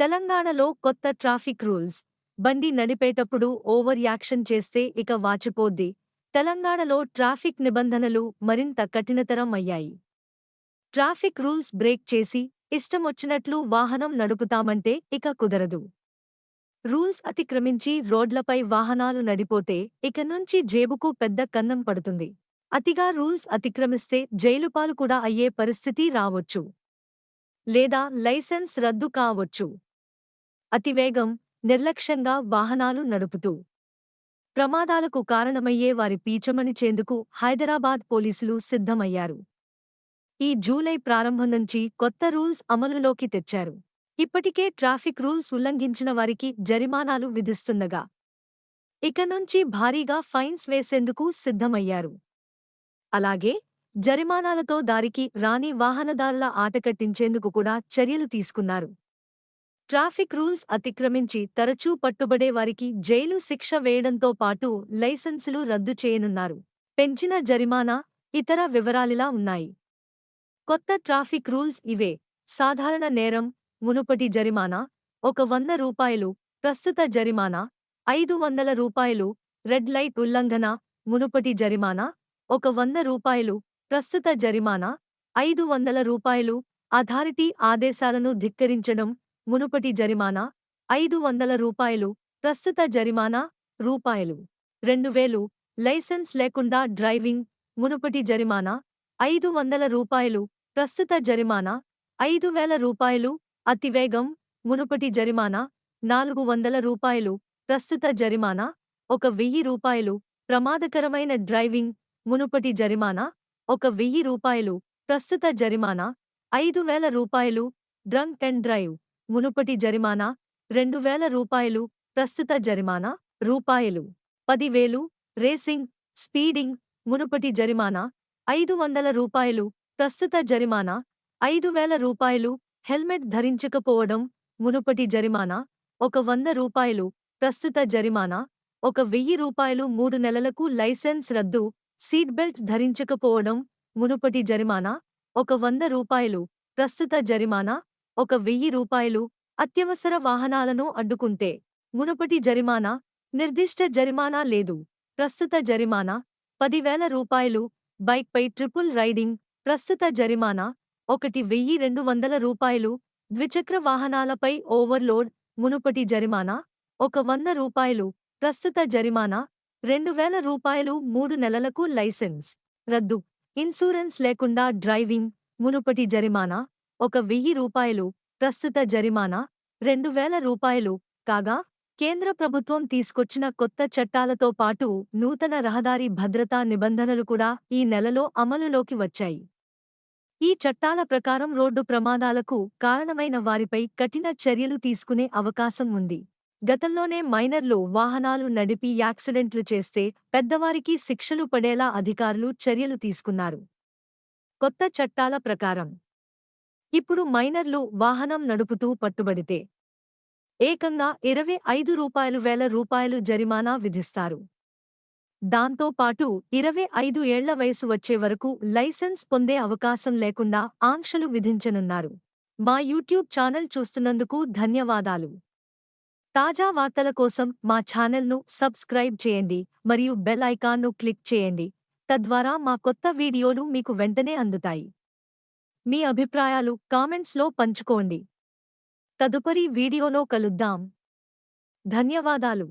తెలంగాణలో కొత్త traffic rules. బండి నడిపేటప్పుడు ఓవర్ యాక్షన్ చేస్తే ఇక వాచిపోద్ది. తెలంగాణలో ట్రాఫిక్ నిబంధనలు మరింత కఠినతరం అయ్యాయి. ట్రాఫిక్ రూల్స్ బ్రేక్ చేసి ఇష్టమొచ్చినట్లు వాహనం నడుపుతామంటే ఇక కుదరదు. రూల్స్ అతిక్రమించి రోడ్లపై వాహనాలు నడిపోతే ఇక నుంచి జేబుకు పెద్ద కన్నం పడుతుంది. అతిగా రూల్స్ అతిక్రమిస్తే జైలుపాలు కూడా అయ్యే పరిస్థితి రావచ్చు. లేదా లైసెన్స్ రద్దు కావచ్చు. అతివేగం నిర్లక్ష్యంగా వాహనాలు నడుపుతూ ప్రమాదాలకు కారణమయ్యే వారి పీచమణిచేందుకు హైదరాబాద్ పోలీసులు సిద్ధమయ్యారు. ఈ జూలై ప్రారంభం నుంచి కొత్త రూల్స్ అమలులోకి తెచ్చారు. ఇప్పటికే ట్రాఫిక్ రూల్స్ ఉల్లంఘించిన వారికి జరిమానాలు విధిస్తుండగా ఇక నుంచి భారీగా ఫైన్స్ వేసేందుకు సిద్ధమయ్యారు. అలాగే జరిమానాలతో దారికి రాని వాహనదారుల ఆటకట్టించేందుకు కూడా చర్యలు తీసుకున్నారు. ట్రాఫిక్ రూల్స్ అతిక్రమించి తరచూ పట్టుబడే వారికి జైలు శిక్ష వేయడంతో పాటు లైసెన్సులు రద్దు చేయనున్నారు. పెంచిన జరిమానా ఇతర వివరాలిలా ఉన్నాయి. కొత్త ట్రాఫిక్ రూల్స్ ఇవే. సాధారణ నేరం మునుపటి జరిమానా ఒక వంద రూపాయలు ప్రస్తుత జరిమానా ఐదు వందల రూపాయలు రెడ్ లైట్ ఉల్లంఘన మునుపటి జరిమానా ఒక వంద రూపాయలు ప్రస్తుత జరిమానా ఐదు వందల రూపాయలు అథారిటీ ఆదేశాలను ధిక్కరించడం మునుపటి జరిమానా ఐదు వందల రూపాయలు ప్రస్తుత జరిమానా రూపాయలు. రెండు వేలు లైసెన్స్ లేకుండా డ్రైవింగ్ మునుపటి జరిమానా ఐదు వందల రూపాయలు ప్రస్తుత జరిమానా ఐదు వేల రూపాయలు అతివేగం మునుపటి జరిమానా నాలుగు వందల రూపాయలు ప్రస్తుత జరిమానా ఒక వెయ్యి రూపాయలు ప్రమాదకరమైన డ్రైవింగ్ మునుపటి జరిమానా ఒక వెయ్యి రూపాయలు ప్రస్తుత జరిమానా ఐదు వేల రూపాయలు డ్రంక్ అండ్ డ్రైవ్. మునుపటి జరిమానా రెండు వేల రూపాయలు ప్రస్తుత జరిమానా రూపాయలు. పదివేలు రేసింగ్ స్పీడింగ్ మునుపటి జరిమానా ఐదు వందల రూపాయలు ప్రస్తుత జరిమానా ఐదు వేల రూపాయలు. హెల్మెట్ ధరించకపోవడం మునుపటి జరిమానా ఒక వంద రూపాయలు ప్రస్తుత జరిమానా ఒక వెయ్యి రూపాయలు మూడు నెలలకు లైసెన్స్ రద్దు. సీట్ బెల్ట్ ధరించకపోవడం మునుపటి జరిమానా ఒక వంద రూపాయలు ప్రస్తుత జరిమానా ఒక వెయ్యి రూపాయలు అత్యవసర వాహనాలను అడ్డుకుంటే మునుపటి జరిమానా నిర్దిష్ట జరిమానా లేదు. ప్రస్తుత జరిమానా పదివేల రూపాయలు. బైక్పై ట్రిపుల్ రైడింగ్ ప్రస్తుత జరిమానా ఒకటి వెయ్యి రెండు వందల రూపాయలు. ద్విచక్ర వాహనాలపై ఓవర్లోడ్ మునుపటి జరిమానా ఒక వంద రూపాయలు. ప్రస్తుత జరిమానా రెండు వేల రూపాయలు మూడు నెలలకు లైసెన్స్ రద్దు. ఇన్సూరెన్స్ లేకుండా డ్రైవింగ్ మునుపటి జరిమానా ఒక వెయ్యి రూపాయలు ప్రస్తుత జరిమానా రెండు వేల రూపాయలు కాగా కేంద్ర ప్రభుత్వం తీసుకొచ్చిన కొత్త చట్టాలతో పాటు నూతన రహదారి భద్రతా నిబంధనలు కూడా ఈ నెలలో అమలులోకి వచ్చాయి. ఈ చట్టాల ప్రకారం రోడ్డు ప్రమాదాలకు కారణమైన వారిపై కఠిన చర్యలు తీసుకునే అవకాశం ఉంది. గతంలోనే మైనర్లు వాహనాలు నడిపి యాక్సిడెంట్లు చేస్తే పెద్దవారికి శిక్షలు పడేలా అధికారులు చర్యలు తీసుకున్నారు. కొత్త చట్టాల ప్రకారం ఇప్పుడు మైనర్లు వాహనం నడుపుతూ పట్టుబడితే ఏకంగా ఇరవై ఐదు రూపాయలు వేల రూపాయలు జరిమానా విధిస్తారు. దాంతో పాటు ఇరవై ఐదు ఏళ్ళ వయసు వచ్చే వరకు లైసెన్స్ పొందే అవకాశం లేకుండా ఆంక్షలు విధించనున్నారు. మా యూట్యూబ్ ఛానల్ చూస్తున్నందుకు ధన్యవాదాలు. తాజా వార్తల కోసం మా ఛానల్ను సబ్స్క్రైబ్ చేయండి మరియు బెల్ ఐకాన్ను క్లిక్ చేయండి. తద్వారా మా కొత్త వీడియోలు మీకు వెంటనే అందుతాయి. మీ అభిప్రాయాలు కామెంట్స్లో పంచుకోండి. తదుపరి వీడియోలో కలుద్దాం. ధన్యవాదాలు.